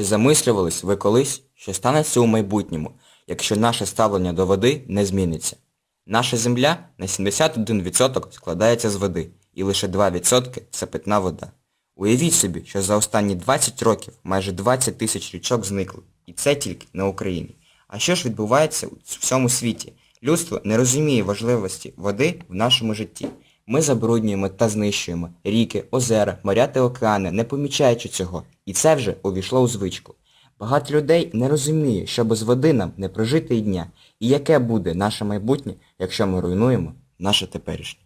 замислювались ви колись, що станеться у майбутньому, якщо наше ставлення до води не зміниться? Наша земля на 71% складається з води, і лише 2% це питна вода. Уявіть собі, що за останні 20 років майже 20 тисяч річок зникли. І це тільки на Україні. А що ж відбувається у всьому світі? Людство не розуміє важливості води в нашому житті. Ми забруднюємо та знищуємо ріки, озера, моря та океани, не помічаючи цього. І це вже увійшло у звичку. Багато людей не розуміє, що без води нам не прожити і дня. І яке буде наше майбутнє, якщо ми руйнуємо наше теперішнє.